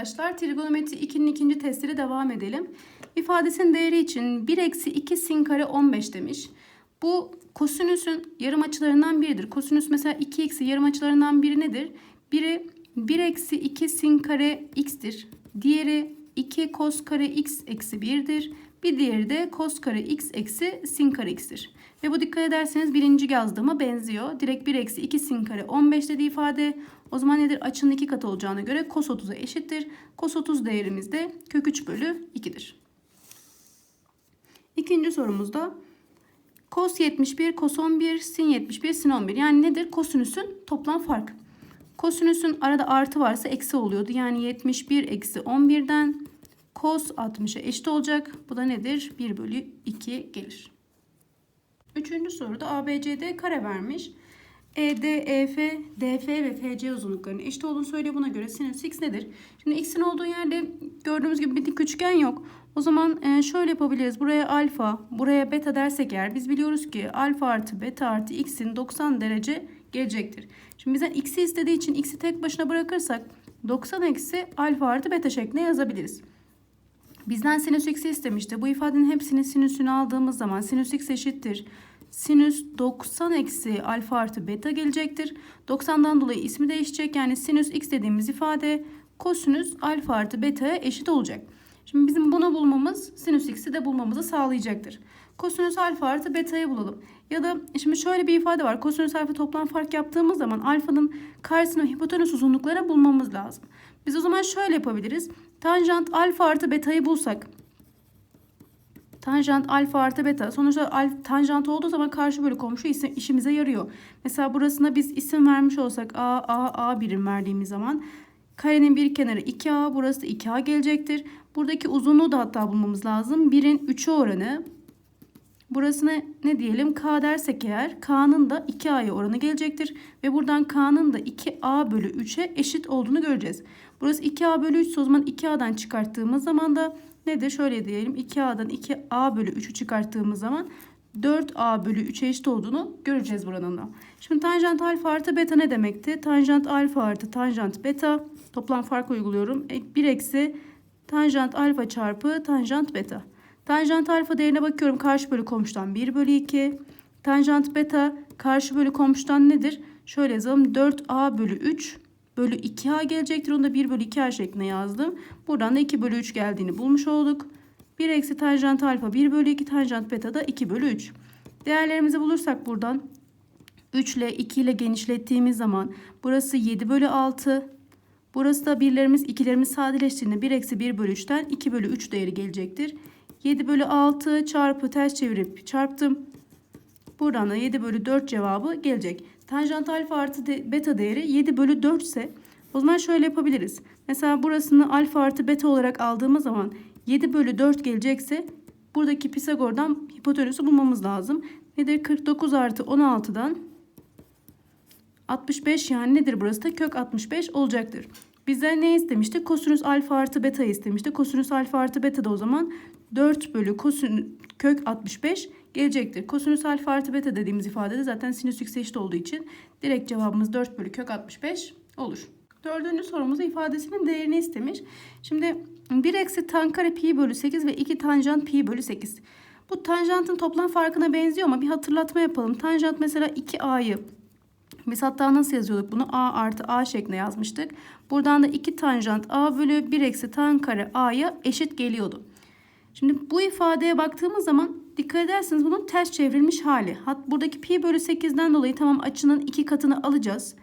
arkadaşlar. Trigonometri 2'nin ikinci testiyle devam edelim. İfadesinin değeri için 1 eksi 2 sin kare 15 demiş. Bu kosinüsün yarım açılarından biridir. Kosinüs mesela 2x'i yarım açılarından biri nedir? Biri 1 eksi 2 sin kare x'tir. Diğeri 2 kos kare x eksi 1'dir. Bir diğeri de kos kare x eksi sin kare x'tir. Ve bu dikkat ederseniz birinci yazdığıma benziyor. Direkt 1 eksi 2 sin kare 15 dediği ifade. O zaman nedir? Açının iki katı olacağına göre cos 30'a eşittir. Cos 30 değerimiz de kök 3 bölü 2'dir. İkinci sorumuzda cos 71, cos 11, sin 71, sin 11. Yani nedir? Kosinüsün toplam farkı. Kosinüsün arada artı varsa eksi oluyordu. Yani 71 eksi 11'den cos 60'a eşit olacak. Bu da nedir? 1 bölü 2 gelir. Üçüncü soruda ABCD kare vermiş. ED, EF, DF ve FC uzunluklarının eşit olduğunu söylüyor. Buna göre sinüs x nedir? Şimdi x'in olduğu yerde gördüğümüz gibi bir dik üçgen yok. O zaman e, şöyle yapabiliriz. Buraya alfa, buraya beta dersek eğer biz biliyoruz ki alfa artı beta artı x'in 90 derece gelecektir. Şimdi bizden x'i istediği için x'i tek başına bırakırsak 90 eksi alfa artı beta şeklinde yazabiliriz. Bizden sinüs x'i istemişti. Bu ifadenin hepsinin sinüsünü aldığımız zaman sinüs x eşittir. Sinüs 90 eksi alfa artı beta gelecektir. 90'dan dolayı ismi değişecek. Yani sinüs x dediğimiz ifade kosinüs alfa artı beta'ya eşit olacak. Şimdi bizim bunu bulmamız sinüs x'i de bulmamızı sağlayacaktır. Kosinüs alfa artı beta'yı bulalım. Ya da şimdi şöyle bir ifade var. Kosinüs alfa toplam fark yaptığımız zaman alfanın karşısına hipotenüs uzunlukları bulmamız lazım. Biz o zaman şöyle yapabiliriz. Tanjant alfa artı beta'yı bulsak. Tanjant alfa artı beta. Sonuçta alf, tanjant olduğu zaman karşı bölü komşu isim, işimize yarıyor. Mesela burasına biz isim vermiş olsak a, a, a birim verdiğimiz zaman karenin bir kenarı 2a burası da 2a gelecektir. Buradaki uzunluğu da hatta bulmamız lazım. 1'in 3'ü oranı. Burasına ne diyelim k dersek eğer k'nın da 2a'ya oranı gelecektir. Ve buradan k'nın da 2a bölü 3'e eşit olduğunu göreceğiz. Burası 2a bölü 3 o zaman 2a'dan çıkarttığımız zaman da nedir? Şöyle diyelim 2a'dan 2a bölü 3'ü çıkarttığımız zaman 4a bölü 3'e eşit olduğunu göreceğiz buranın da. Şimdi tanjant alfa artı beta ne demekti? Tanjant alfa artı tanjant beta toplam fark uyguluyorum. 1 eksi tanjant alfa çarpı tanjant beta. Tanjant alfa değerine bakıyorum. Karşı bölü komşudan 1 bölü 2. Tanjant beta karşı bölü komşudan nedir? Şöyle yazalım. 4a bölü 3 bölü 2a gelecektir. Onu da 1 bölü 2a şeklinde yazdım. Buradan da 2 bölü 3 geldiğini bulmuş olduk. 1 eksi tanjant alfa 1 bölü 2 tanjant beta da 2 bölü 3. Değerlerimizi bulursak buradan 3 ile 2 ile genişlettiğimiz zaman burası 7 bölü 6. Burası da birlerimiz ikilerimiz sadeleştiğinde 1 eksi 1 bölü 3'ten 2 bölü 3 değeri gelecektir. 7 bölü 6 çarpı ters çevirip çarptım. Buradan da 7 bölü 4 cevabı gelecek. Tanjant alfa artı de, beta değeri 7 bölü 4 ise o zaman şöyle yapabiliriz. Mesela burasını alfa artı beta olarak aldığımız zaman 7 bölü 4 gelecekse buradaki Pisagor'dan hipotenüsü bulmamız lazım. Nedir? 49 artı 16'dan 65 yani nedir burası da? Kök 65 olacaktır. Bizden ne istemişti? Kosinüs alfa artı beta istemişti. Kosinüs alfa artı beta da o zaman 4 bölü kosinüs kök 65 gelecektir. Kosinüs alfa artı beta dediğimiz ifadede zaten sinüs eşit olduğu için direkt cevabımız 4 bölü kök 65 olur. Dördüncü sorumuzda ifadesinin değerini istemiş. Şimdi 1 eksi tan kare pi bölü 8 ve 2 tanjant pi bölü 8. Bu tanjantın toplam farkına benziyor ama bir hatırlatma yapalım. Tanjant mesela 2a'yı biz hatta nasıl yazıyorduk bunu? A artı A şeklinde yazmıştık. Buradan da 2 tanjant A bölü 1 eksi tan kare A'ya eşit geliyordu. Şimdi bu ifadeye baktığımız zaman dikkat ederseniz bunun ters çevrilmiş hali. Hat buradaki pi bölü 8'den dolayı tamam açının iki katını alacağız.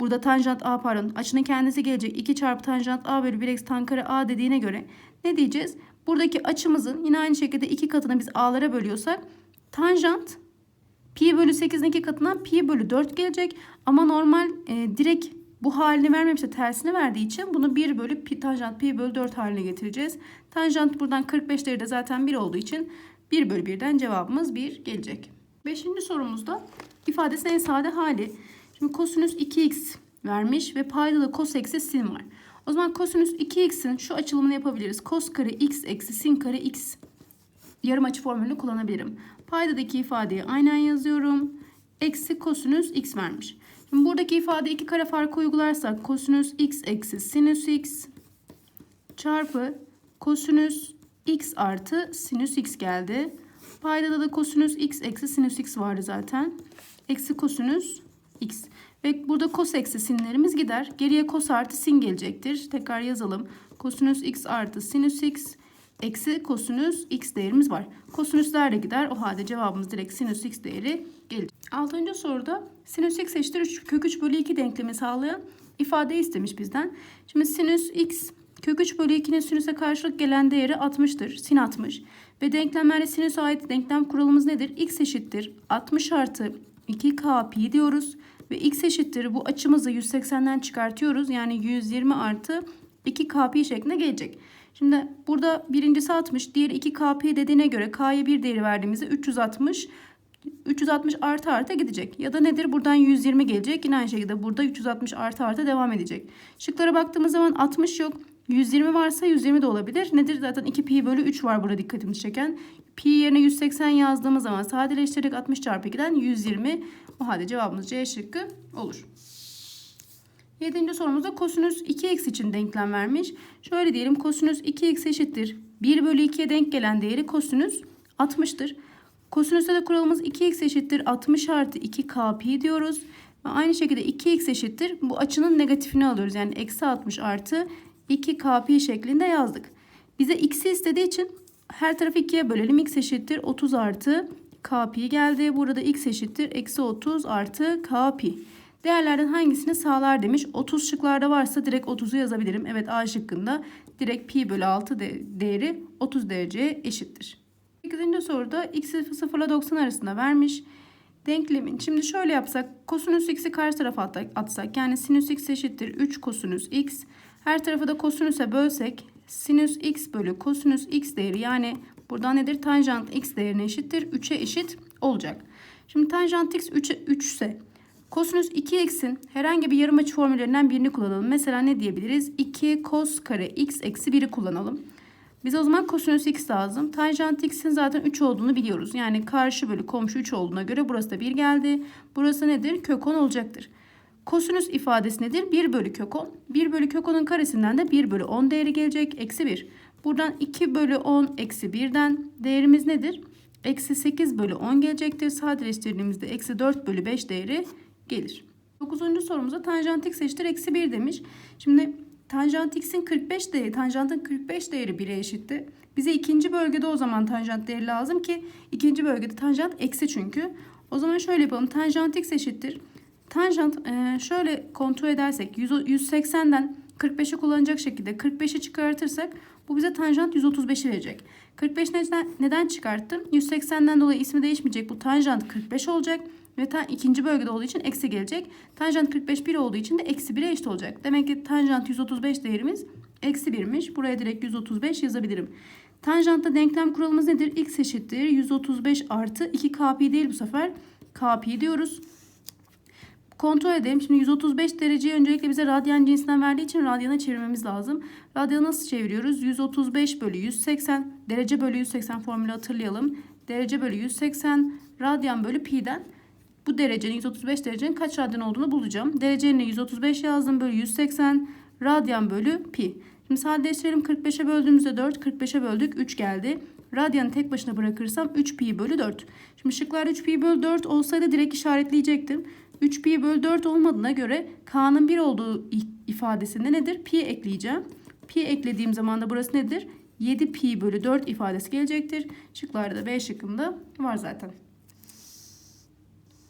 Burada tanjant A pardon açının kendisi gelecek. 2 çarpı tanjant A bölü 1 eksi tan kare A dediğine göre ne diyeceğiz? Buradaki açımızın yine aynı şekilde iki katını biz A'lara bölüyorsak tanjant pi bölü 8'in iki katından pi bölü 4 gelecek. Ama normal e, direkt bu halini vermemişse tersini verdiği için bunu 1 bölü pi, tanjant pi bölü 4 haline getireceğiz. Tanjant buradan 45 de zaten 1 olduğu için 1 bölü 1'den cevabımız 1 gelecek. Beşinci sorumuzda ifadesinin en sade hali. Şimdi kosinüs 2x vermiş ve paydalı kos eksi sin var. O zaman kosinüs 2x'in şu açılımını yapabiliriz. Kos kare x eksi sin kare x yarım açı formülünü kullanabilirim. Paydadaki ifadeyi aynen yazıyorum. Eksi kosinüs x vermiş. Şimdi buradaki ifade iki kare farkı uygularsak kosinüs x eksi sinüs x çarpı kosinüs x artı sinüs x geldi. Paydada da kosinüs x eksi sinüs x vardı zaten. Eksi kosinüs x. Ve burada kos eksi sinlerimiz gider. Geriye kos artı sin gelecektir. Tekrar yazalım. Kosinüs x artı sinüs x eksi kosinüs x değerimiz var. Kosinüsler de gider. O halde cevabımız direkt sinüs x değeri gelecek. Altıncı soruda sinüs x eşittir 3 kök 3 bölü 2 denklemi sağlayan ifade istemiş bizden. Şimdi sinüs x kök 3 bölü 2'nin sinüse karşılık gelen değeri 60'tır. Sin 60. Ve denklemlerde sinüse ait denklem kuralımız nedir? x eşittir 60 artı 2k pi diyoruz. Ve x eşittir bu açımızı 180'den çıkartıyoruz. Yani 120 artı 2k pi şeklinde gelecek. Şimdi burada birincisi 60, diğeri 2k pi dediğine göre k'ya bir değeri verdiğimizde 360 360 artı artı gidecek. Ya da nedir? Buradan 120 gelecek. Yine aynı şekilde burada 360 artı artı devam edecek. Şıklara baktığımız zaman 60 yok. 120 varsa 120 de olabilir. Nedir? Zaten 2 pi bölü 3 var burada dikkatimizi çeken. Pi yerine 180 yazdığımız zaman sadeleştirerek 60 çarpı 2'den 120. O halde cevabımız C şıkkı olur. Yedinci sorumuzda kosinüs 2x için denklem vermiş. Şöyle diyelim kosinüs 2x eşittir. 1 bölü 2'ye denk gelen değeri kosinüs 60'tır. Kosinüste de kuralımız 2x eşittir 60 artı 2k pi diyoruz. Ve aynı şekilde 2x eşittir bu açının negatifini alıyoruz. Yani eksi 60 artı 2k pi şeklinde yazdık. Bize x'i istediği için her tarafı 2'ye bölelim. x eşittir 30 artı k pi geldi. Burada x eşittir eksi 30 artı k pi. Değerlerden hangisini sağlar demiş. 30 şıklarda varsa direkt 30'u yazabilirim. Evet A şıkkında direkt pi bölü 6 de değeri 30 dereceye eşittir. 8. soruda x'i 0 ile 90 arasında vermiş. Denklemin şimdi şöyle yapsak kosinüs x'i karşı tarafa atsak yani sinüs x eşittir 3 kosinüs x. Her tarafı da kosinüse bölsek sinüs x bölü kosinüs x değeri yani buradan nedir? Tanjant x değerine eşittir 3'e eşit olacak. Şimdi tanjant x 3'e 3 ise Kosinüs 2x'in herhangi bir yarım açı formüllerinden birini kullanalım. Mesela ne diyebiliriz? 2 kos kare x eksi 1'i kullanalım. Bize o zaman kosinüs x lazım. Tanjant x'in zaten 3 olduğunu biliyoruz. Yani karşı bölü komşu 3 olduğuna göre burası da 1 geldi. Burası nedir? Kök 10 olacaktır. Kosinüs ifadesi nedir? 1 bölü kök 10. 1 bölü kök 10'un karesinden de 1 bölü 10 değeri gelecek. Eksi 1. Buradan 2 bölü 10 eksi 1'den değerimiz nedir? Eksi 8 bölü 10 gelecektir. Sadeleştirdiğimizde eksi 4 bölü 5 değeri gelir. 9. sorumuzda tanjant x eşittir eksi 1 demiş. Şimdi tanjant x'in 45 değeri, tanjantın 45 değeri 1'e eşitti. Bize ikinci bölgede o zaman tanjant değeri lazım ki ikinci bölgede tanjant eksi çünkü. O zaman şöyle yapalım. Tanjant x eşittir. Tanjant e, şöyle kontrol edersek 180'den 45'i kullanacak şekilde 45'i çıkartırsak bu bize tanjant 135'i verecek. 45 neden, neden çıkarttım? 180'den dolayı ismi değişmeyecek. Bu tanjant 45 olacak. Ve tan ikinci bölgede olduğu için eksi gelecek. Tanjant 45 1 olduğu için de eksi 1'e eşit olacak. Demek ki tanjant 135 değerimiz eksi 1'miş. Buraya direkt 135 yazabilirim. Tanjantta denklem kuralımız nedir? x eşittir 135 artı 2 kp değil bu sefer. kp diyoruz. Kontrol edelim. Şimdi 135 dereceyi öncelikle bize radyan cinsinden verdiği için radyana çevirmemiz lazım. Radyanı nasıl çeviriyoruz? 135 bölü 180 derece bölü 180 formülü hatırlayalım. Derece bölü 180 radyan bölü pi'den bu derecenin 135 derecenin kaç radyan olduğunu bulacağım. Derece yerine 135 yazdım bölü 180 radyan bölü pi. Şimdi sadeleştirelim 45'e böldüğümüzde 4 45'e böldük 3 geldi. Radyanı tek başına bırakırsam 3 pi bölü 4. Şimdi şıklarda 3 pi bölü 4 olsaydı direkt işaretleyecektim. 3 pi bölü 4 olmadığına göre k'nın 1 olduğu ifadesinde nedir? Pi ekleyeceğim. Pi eklediğim zaman da burası nedir? 7 pi bölü 4 ifadesi gelecektir. Şıklarda da B şıkkında var zaten.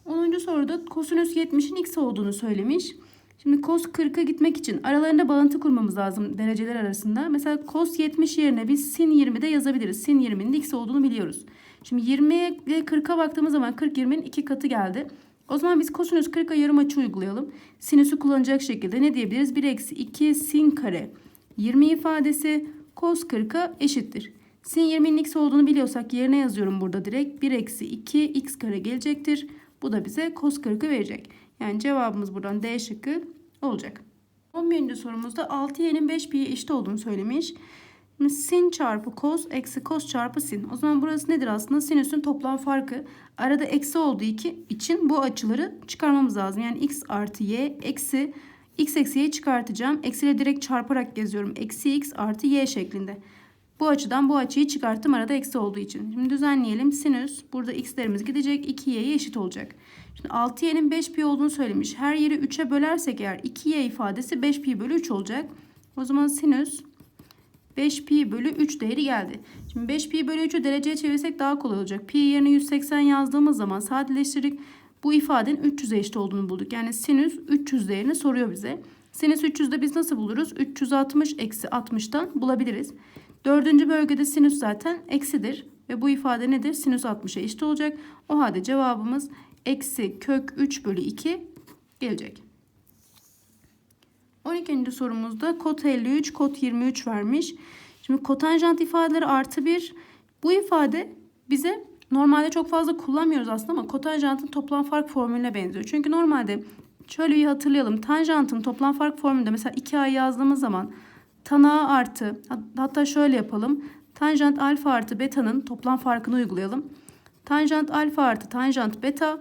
10. soruda kosinüs 70'in x olduğunu söylemiş. Şimdi cos 40'a gitmek için aralarında bağıntı kurmamız lazım dereceler arasında. Mesela cos 70 yerine biz sin 20'de yazabiliriz. Sin 20'nin x olduğunu biliyoruz. Şimdi 20'ye ve 40'a baktığımız zaman 40 20'nin 2 katı geldi. O zaman biz kosinüs 40'a yarım açı uygulayalım. Sinüsü kullanacak şekilde ne diyebiliriz? 1 eksi 2 sin kare 20 ifadesi cos 40'a eşittir. Sin 20'nin x olduğunu biliyorsak yerine yazıyorum burada direkt. 1 eksi 2 x kare gelecektir. Bu da bize cos 40'ı verecek. Yani cevabımız buradan D şıkkı olacak. 11. sorumuzda 6y'nin 5pi'ye eşit olduğunu söylemiş. Sin çarpı cos eksi cos çarpı sin. O zaman burası nedir aslında? Sinüsün toplam farkı. Arada eksi olduğu iki için bu açıları çıkarmamız lazım. Yani x artı y eksi X eksi y'yi çıkartacağım. Eksiyle direkt çarparak yazıyorum. Eksi x artı y şeklinde. Bu açıdan bu açıyı çıkarttım arada eksi olduğu için. Şimdi düzenleyelim. Sinüs burada x'lerimiz gidecek. 2y'ye eşit olacak. Şimdi 6y'nin 5 pi olduğunu söylemiş. Her yeri 3'e bölersek eğer 2y ifadesi 5 pi bölü 3 olacak. O zaman sinüs 5 pi bölü 3 değeri geldi. Şimdi 5 pi bölü 3'ü dereceye çevirsek daha kolay olacak. Pi yerine 180 yazdığımız zaman sadeleştirdik. Bu ifadenin 300'e eşit olduğunu bulduk. Yani sinüs 300 değerini soruyor bize. Sinüs 300'de biz nasıl buluruz? 360 eksi 60'tan bulabiliriz. Dördüncü bölgede sinüs zaten eksidir. Ve bu ifade nedir? Sinüs 60'a eşit olacak. O halde cevabımız eksi kök 3 bölü 2 gelecek. 12. sorumuzda kot 53, kot 23 vermiş. Şimdi kotanjant ifadeleri artı 1. Bu ifade bize normalde çok fazla kullanmıyoruz aslında ama kotanjantın toplam fark formülüne benziyor. Çünkü normalde şöyle bir hatırlayalım. Tanjantın toplam fark formülünde mesela 2a yazdığımız zaman tan a artı hatta şöyle yapalım. Tanjant alfa artı beta'nın toplam farkını uygulayalım. Tanjant alfa artı tanjant beta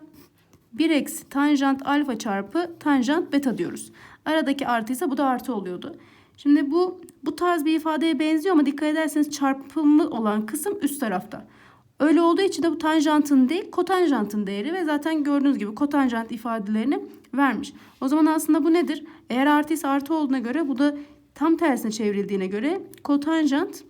1 eksi tanjant alfa çarpı tanjant beta diyoruz. Aradaki artıysa bu da artı oluyordu. Şimdi bu bu tarz bir ifadeye benziyor ama dikkat ederseniz çarpımlı olan kısım üst tarafta. Öyle olduğu için de bu tanjantın değil kotanjantın değeri ve zaten gördüğünüz gibi kotanjant ifadelerini vermiş. O zaman aslında bu nedir? Eğer artıysa artı olduğuna göre bu da tam tersine çevrildiğine göre kotanjant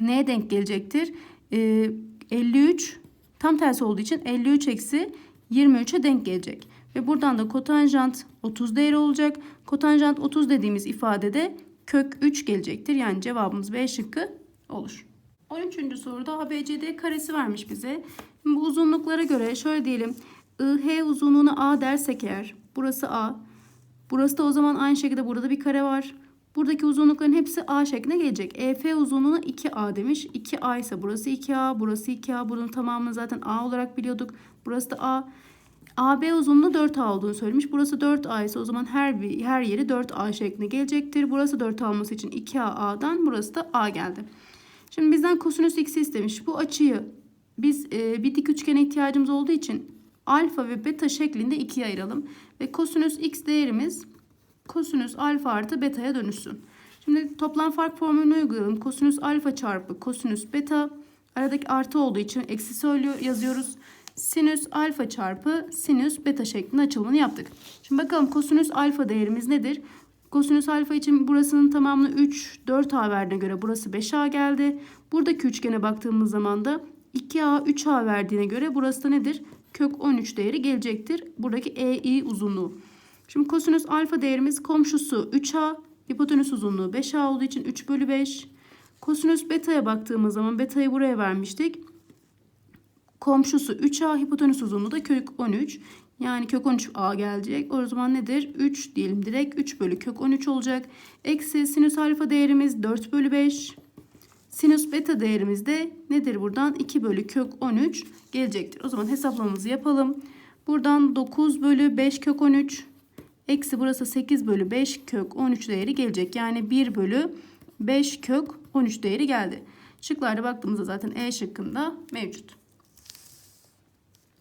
neye denk gelecektir? Ee, 53 tam tersi olduğu için 53 eksi 23'e denk gelecek. Ve buradan da kotanjant 30 değeri olacak. Kotanjant 30 dediğimiz ifadede kök 3 gelecektir. Yani cevabımız B şıkkı olur. 13. soruda ABCD karesi vermiş bize. Şimdi bu uzunluklara göre şöyle diyelim. IH uzunluğuna A dersek eğer. Burası A. Burası da o zaman aynı şekilde burada bir kare var. Buradaki uzunlukların hepsi A şeklinde gelecek. EF uzunluğuna 2A demiş. 2A ise burası 2A, burası 2A. Bunun tamamını zaten A olarak biliyorduk. Burası da A. AB uzunluğu 4A olduğunu söylemiş. Burası 4A ise o zaman her bir her yeri 4A şeklinde gelecektir. Burası 4A olması için 2A A'dan burası da A geldi. Şimdi bizden kosinüs x'i istemiş. Bu açıyı biz e, bir dik üçgene ihtiyacımız olduğu için alfa ve beta şeklinde ikiye ayıralım. Ve kosinüs x değerimiz kosinüs alfa artı beta'ya dönüşsün. Şimdi toplam fark formülünü uygulayalım. Kosinüs alfa çarpı kosinüs beta. Aradaki artı olduğu için eksi söylüyor, yazıyoruz. Sinüs alfa çarpı sinüs beta şeklinde açılımını yaptık. Şimdi bakalım kosinüs alfa değerimiz nedir? Kosinüs alfa için burasının tamamını 3, 4A verdiğine göre burası 5A geldi. Buradaki üçgene baktığımız zaman da 2A, 3A verdiğine göre burası da nedir? Kök 13 değeri gelecektir. Buradaki EI uzunluğu. Şimdi kosinüs alfa değerimiz komşusu 3A, hipotenüs uzunluğu 5A olduğu için 3 bölü 5. Kosinüs beta'ya baktığımız zaman beta'yı buraya vermiştik. Komşusu 3A, hipotenüs uzunluğu da kök 13. Yani kök 13A gelecek. O zaman nedir? 3 diyelim direkt. 3 bölü kök 13 olacak. Eksi sinüs alfa değerimiz 4 bölü 5. Sinüs beta değerimiz de nedir buradan? 2 bölü kök 13 gelecektir. O zaman hesaplamamızı yapalım. Buradan 9 bölü 5 kök 13. Eksi burası 8 bölü 5 kök 13 değeri gelecek. Yani 1 bölü 5 kök 13 değeri geldi. Şıklarda baktığımızda zaten E şıkkında mevcut.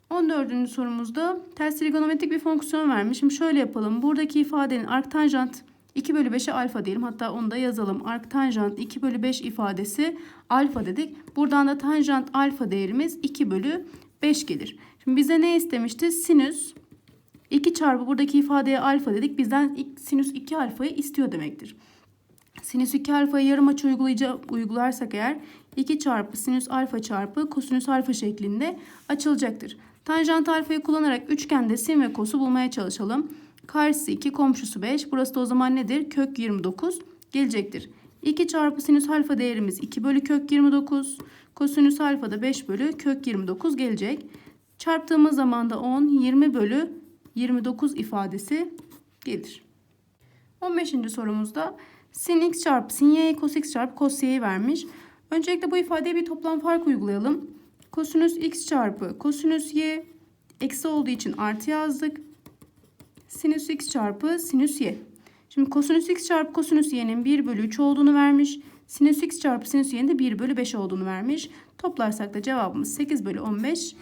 14. sorumuzda ters trigonometrik bir fonksiyon vermiş. Şimdi şöyle yapalım. Buradaki ifadenin arktanjant 2 bölü 5'e alfa diyelim. Hatta onu da yazalım. Arktanjant 2 bölü 5 ifadesi alfa dedik. Buradan da tanjant alfa değerimiz 2 bölü 5 gelir. Şimdi bize ne istemişti? Sinüs 2 çarpı buradaki ifadeye alfa dedik. Bizden sinüs 2 alfayı istiyor demektir. Sinüs 2 alfayı yarım açı uygulayacak, uygularsak eğer 2 çarpı sinüs alfa çarpı kosinüs alfa şeklinde açılacaktır. Tanjant alfayı kullanarak üçgende sin ve kosu bulmaya çalışalım. Karşısı 2, komşusu 5. Burası da o zaman nedir? Kök 29 gelecektir. 2 çarpı sinüs alfa değerimiz 2 bölü kök 29. Kosinüs alfa da 5 bölü kök 29 gelecek. Çarptığımız zaman da 10, 20 bölü 29 ifadesi gelir. 15. sorumuzda sin x çarpı sin y cos x çarpı cos y'yi vermiş. Öncelikle bu ifadeye bir toplam fark uygulayalım. Kosinüs x çarpı kosinüs y eksi olduğu için artı yazdık. Sinüs x çarpı sinüs y. Şimdi kosinüs x çarpı kosinüs y'nin 1 bölü 3 olduğunu vermiş. Sinüs x çarpı sinüs y'nin de 1 bölü 5 olduğunu vermiş. Toplarsak da cevabımız 8 bölü 15